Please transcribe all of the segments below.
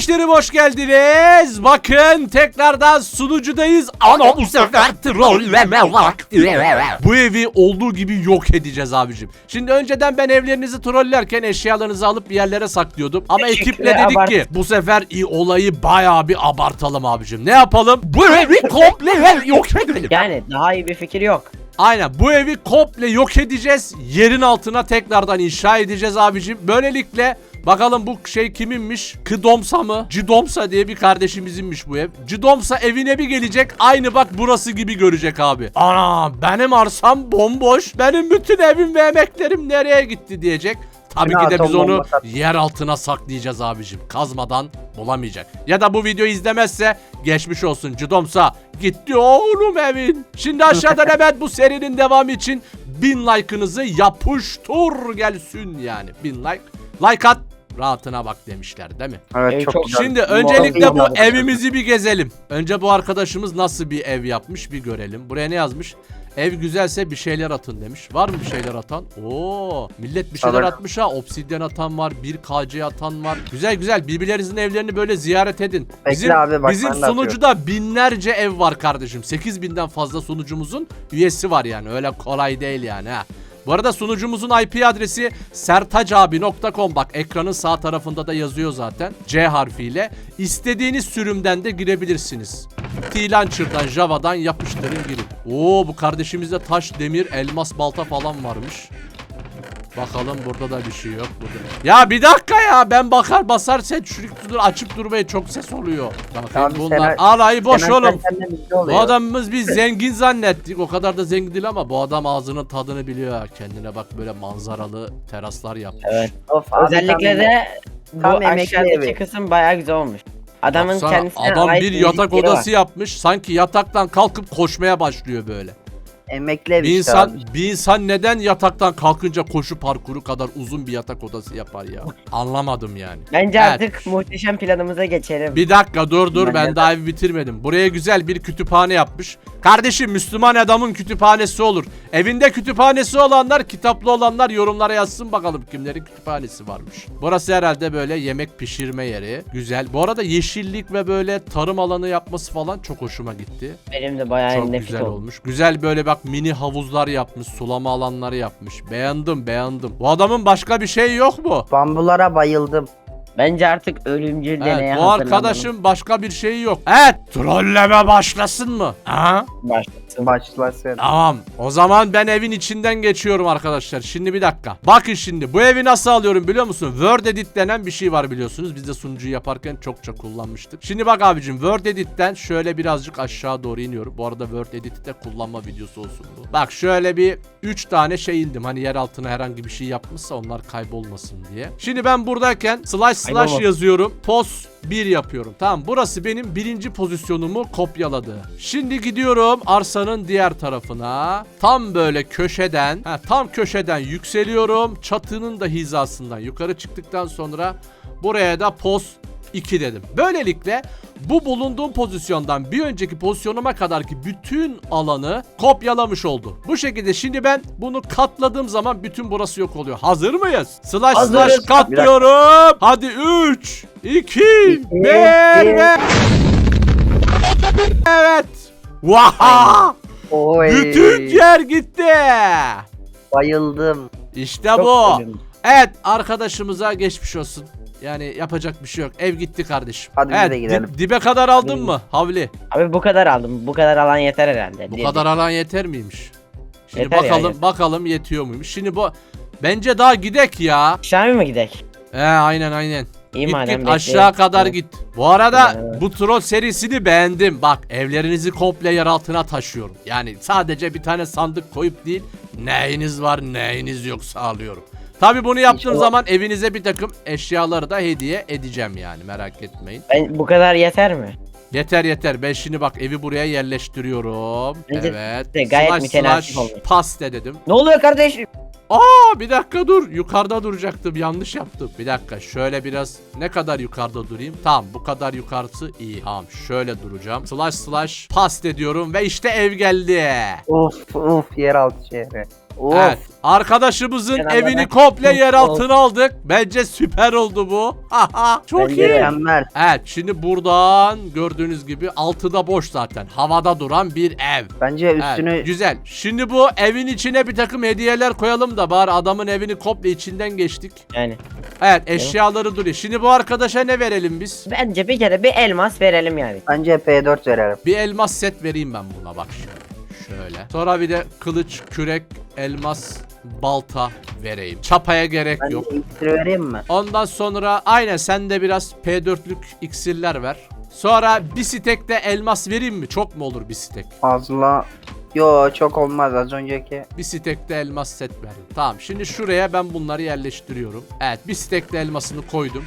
Kardeşlerim hoş geldiniz. Bakın tekrardan sunucudayız. Ama bu sefer trolleme vakti. Bu evi olduğu gibi yok edeceğiz abicim. Şimdi önceden ben evlerinizi trollerken eşyalarınızı alıp bir yerlere saklıyordum. Ama ekiple dedik ki bu sefer i- olayı bayağı bir abartalım abicim. Ne yapalım? Bu evi komple yok edelim. Yani daha iyi bir fikir yok. Aynen bu evi komple yok edeceğiz. Yerin altına tekrardan inşa edeceğiz abicim. Böylelikle bakalım bu şey kiminmiş? Kıdomsa mı? Cidomsa diye bir kardeşimizinmiş bu ev. Cidomsa evine bir gelecek. Aynı bak burası gibi görecek abi. Ana benim arsam bomboş. Benim bütün evim ve emeklerim nereye gitti diyecek. Tabii ki de biz onu yer altına saklayacağız abicim. Kazmadan bulamayacak. Ya da bu videoyu izlemezse geçmiş olsun. Cidomsa gitti oğlum evin. Şimdi aşağıdan hemen bu serinin devamı için bin like'ınızı yapıştır gelsin yani. Bin like. Like at rahatına bak demişler değil mi? Evet Ev çok, çok- güzel. Şimdi Bu öncelikle bu evimizi bir gezelim. Önce bu arkadaşımız nasıl bir ev yapmış bir görelim. Buraya ne yazmış? Ev güzelse bir şeyler atın demiş. Var mı bir şeyler atan? Oo, millet bir şeyler Tabii. atmış ha. Obsidyen atan var, bir KC atan var. Güzel güzel. Birbirlerinizin evlerini böyle ziyaret edin. Bekle Bizim abi, bak bizim ben de sunucuda binlerce ev var kardeşim. 8000'den fazla sunucumuzun üyesi var yani. Öyle kolay değil yani ha. Bu arada sunucumuzun IP adresi sertacabi.com bak ekranın sağ tarafında da yazıyor zaten C harfiyle. İstediğiniz sürümden de girebilirsiniz. T-Launcher'dan, Java'dan yapıştırın girin. Oo bu kardeşimizde taş, demir, elmas, balta falan varmış. Bakalım burada da bir şey yok. Burada. Ya bir dakika ya ben bakar basar sen şurik dur açıp durmaya çok ses oluyor. Bakayım Abi bunlar alayı boş Hemen oğlum. Bu adamımız biz zengin zannettik. O kadar da zengin değil ama bu adam ağzının tadını biliyor. Kendine bak böyle manzaralı teraslar yapmış. Evet. Of, Özellikle de bu aşağıdaki kısım bayağı güzel olmuş. Adamın Baksana, kendisine adam bir yatak yeri var. odası yapmış. Sanki yataktan kalkıp koşmaya başlıyor böyle. Emekli ev Bir işte insan abi. bir insan neden yataktan kalkınca koşu parkuru kadar uzun bir yatak odası yapar ya? Anlamadım yani. Bence Evet. artık muhteşem planımıza geçelim. Bir dakika dur dur Ben daha evi bitirmedim. Buraya güzel bir kütüphane yapmış. Kardeşim Müslüman adamın kütüphanesi olur. Evinde kütüphanesi olanlar, kitaplı olanlar yorumlara yazsın bakalım kimlerin kütüphanesi varmış. Burası herhalde böyle yemek pişirme yeri. Güzel. Bu arada yeşillik ve böyle tarım alanı yapması falan çok hoşuma gitti. Benim de bayağı Çok nefis güzel oldu. olmuş. Güzel böyle bak mini havuzlar yapmış, sulama alanları yapmış. Beğendim, beğendim. Bu adamın başka bir şey yok mu? Bambulara bayıldım. Bence artık ölümcül deneye Evet, bu hazırlanalım. arkadaşın başka bir şeyi yok. Evet, trolleme başlasın mı? Ha? Başlasın. Başlasın. Tamam. O zaman ben evin içinden geçiyorum arkadaşlar. Şimdi bir dakika. Bakın şimdi bu evi nasıl alıyorum biliyor musun? Word Edit denen bir şey var biliyorsunuz. Biz de sunucuyu yaparken çokça kullanmıştık. Şimdi bak abicim Word Edit'ten şöyle birazcık aşağı doğru iniyorum. Bu arada Word Edit'i de kullanma videosu olsun bu. Bak şöyle bir 3 tane şey indim. Hani yer altına herhangi bir şey yapmışsa onlar kaybolmasın diye. Şimdi ben buradayken slash slash yazıyorum. Pos 1 yapıyorum. Tamam burası benim birinci pozisyonumu kopyaladı. Şimdi gidiyorum arsanın diğer tarafına. Tam böyle köşeden, ha, tam köşeden yükseliyorum. Çatının da hizasından yukarı çıktıktan sonra buraya da pos 2 dedim. Böylelikle bu bulunduğum pozisyondan bir önceki pozisyonuma kadar ki bütün alanı kopyalamış oldu. Bu şekilde şimdi ben bunu katladığım zaman bütün burası yok oluyor. Hazır mıyız? Slash Hazırız. slash katlıyorum. Hadi 3, 2, 1 ve... Evet. Vaha! Oy. Bütün yer gitti. Bayıldım. İşte Çok bu. sevindim. Evet arkadaşımıza geçmiş olsun. Yani yapacak bir şey yok. Ev gitti kardeşim. Hadi biz evet, de gidelim. dip- dibe kadar aldın mı Havli? Abi bu kadar aldım. Bu kadar alan yeter herhalde. Bu kadar alan yeter miymiş? Şimdi Yeter ya, bakalım yeter. bakalım yetiyor muymuş. Şimdi bu bence daha gidek ya. Aşağı mı gidek? He aynen aynen. İyi git madem git bekleyelim. aşağı kadar Evet. git. Bu arada Evet. bu troll serisini beğendim. Bak evlerinizi komple yer altına taşıyorum. Yani sadece bir tane sandık koyup değil neyiniz var neyiniz yok sağlıyorum. Tabi bunu yaptığım İnşallah. zaman evinize bir takım eşyaları da hediye edeceğim yani merak etmeyin. Ben, bu kadar yeter mi? Yeter yeter ben şimdi bak evi buraya yerleştiriyorum. Bence evet. de gayet mütenasip olmuş. paste dedim. Ne oluyor kardeşim? Aa bir dakika dur. Yukarıda duracaktım. Yanlış yaptım. Bir dakika şöyle biraz ne kadar yukarıda durayım? Tamam bu kadar yukarısı iyi. Tamam şöyle duracağım. Slash slash past ediyorum ve işte ev geldi. Of of yeraltı şehri. Of. Evet. Arkadaşımızın Kenarlara- evini komple yer altına aldık. Bence süper oldu bu. Çok Bence iyi. Mükemmel. Evet şimdi buradan gördüğünüz gibi altı da boş zaten. Havada duran bir ev. Bence Evet, üstünü güzel. Şimdi bu evin içine bir takım hediyeler koyalım da bari adamın evini komple içinden geçtik. Yani Evet eşyaları duruyor. Şimdi bu arkadaşa ne verelim biz? bence bir kere bir elmas verelim yani. bence P4 verelim. Bir elmas set vereyim ben buna bak şöyle. Şöyle. Sonra bir de kılıç, kürek, elmas, balta vereyim. Çapaya gerek Bence yok. vereyim mi? Ondan sonra aynen sen de biraz P4'lük iksirler ver. Sonra bir stek de elmas vereyim mi? Çok mu olur bir stek? Fazla. Yo çok olmaz az önceki. Bir stek de elmas set verdim. Tamam şimdi şuraya ben bunları yerleştiriyorum. Evet bir stek de elmasını koydum.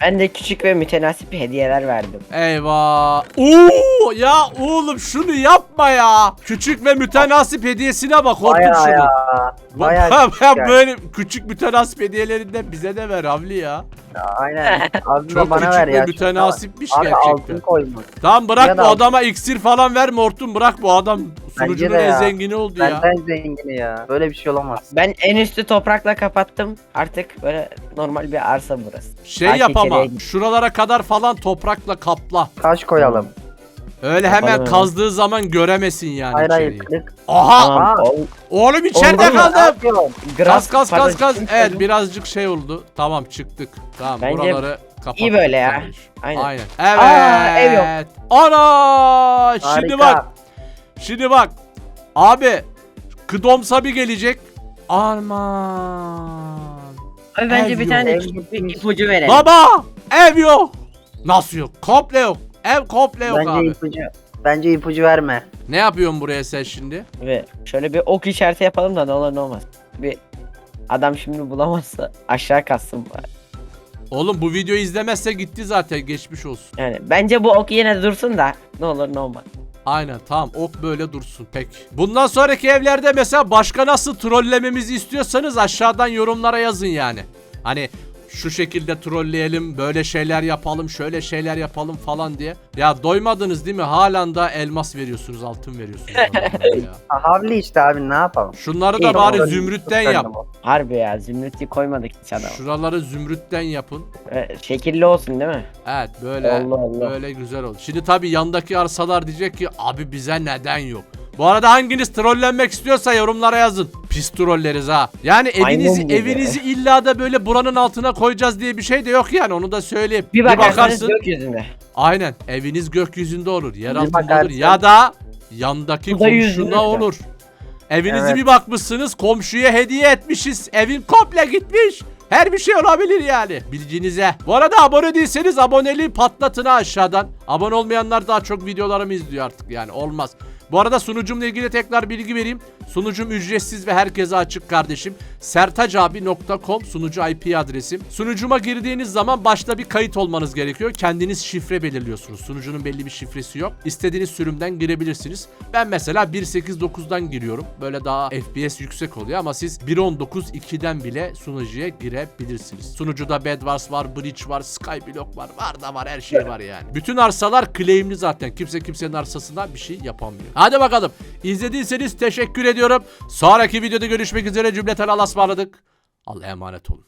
Ben de küçük ve mütenasip hediyeler verdim. Eyvah. Oo ya oğlum şunu yapma ya. Küçük ve mütenasip hediyesine bak Bayağı şunu. ya. Bayağı küçük yani. böyle küçük mütenasip hediyelerinden bize de ver Havli ya. Aynen. Çok bana küçük ver ve ya. mütenasipmiş Abi gerçekten. altın koymuş. Tamam bırak Ya bu da- adama iksir falan verme hortum bırak bu adam sunucunun de en ya. zengini oldu ya. Benden zengini ya. Böyle bir şey olamaz. Ben en üstü toprakla kapattım. Artık böyle normal bir arsa burası. Şey Ay, yap ama çekirdeğe git. şuralara kadar falan toprakla kapla. Taş koyalım. Öyle hemen Yapalım kazdığı zaman göremesin yani hayır hayır içeriği. kırık. Aha! Tamam. Ol- Oğlum içeride kaldım. Yapıyorum. Kaz kaz kaz kaz. Evet birazcık şey oldu. Tamam çıktık. Tamam Bence buraları kapat. iyi böyle ya. Aynen. Aynen. Evet. Aa, ev yok. Ana! Şimdi Harika. bak. Şimdi bak. Abi Kıdomsa bir gelecek. Arman. Abi bence Ev bir tane ipucu verelim. Baba! Ev yok. Nasıl yok? Komple yok. Ev komple yok Bence abi. ipucu. Bence ipucu verme. Ne yapıyorsun buraya sen şimdi? Ve şöyle bir ok işareti yapalım da ne olur ne olmaz. Bir adam şimdi bulamazsa aşağı kassın bari. Oğlum bu videoyu izlemezse gitti zaten geçmiş olsun. Yani bence bu ok yine dursun da ne olur ne olmaz. Aynen tamam ok böyle dursun pek. Bundan sonraki evlerde mesela başka nasıl trollememizi istiyorsanız aşağıdan yorumlara yazın yani. Hani şu şekilde trolleyelim, böyle şeyler yapalım, şöyle şeyler yapalım falan diye. Ya doymadınız değil mi? Halen da elmas veriyorsunuz, altın veriyorsunuz. adamlara ya. Ha, Havli işte abi ne yapalım. Şunları da İyi, bari Çok zümrütten yap. Harbi ya zümrütü koymadık hiç adama. Şuraları zümrütten yapın. Ee, şekilli olsun değil mi? Evet böyle Allah Allah. böyle güzel oldu. Şimdi tabii yandaki arsalar diyecek ki abi bize neden yok? Bu arada hanginiz trollenmek istiyorsa yorumlara yazın. Pis trolleriz ha. Yani evinizi gibi. evinizi illa da böyle buranın altına koyacağız diye bir şey de yok yani onu da söyleyeyim. Bir bakarsanız gökyüzünde. Aynen eviniz gökyüzünde olur, yer Bir altında olur bakarsın. ya da yandaki yüzünde. komşunda olur. Evinizi Evet. bir bakmışsınız komşuya hediye etmişiz. Evin komple gitmiş. Her bir şey olabilir yani bilginize. Bu arada abone değilseniz aboneliği patlatın ha aşağıdan. Abone olmayanlar daha çok videolarımı izliyor artık yani olmaz. Bu arada sunucumla ilgili tekrar bilgi vereyim. Sunucum ücretsiz ve herkese açık kardeşim. sertacabi.com sunucu IP adresim. Sunucuma girdiğiniz zaman başta bir kayıt olmanız gerekiyor. Kendiniz şifre belirliyorsunuz. Sunucunun belli bir şifresi yok. İstediğiniz sürümden girebilirsiniz. Ben mesela 1.8.9'dan giriyorum. Böyle daha FPS yüksek oluyor ama siz 1.19.2'den bile sunucuya girebilirsiniz. Sunucuda Bedwars var, Bridge var, Skyblock var. Var da var her şey var yani. Bütün arsalar claimli zaten. Kimse kimsenin arsasına bir şey yapamıyor. Hadi bakalım. İzlediyseniz teşekkür ediyorum. Sonraki videoda görüşmek üzere cümleten Allah'a ısmarladık. Allah'a emanet olun.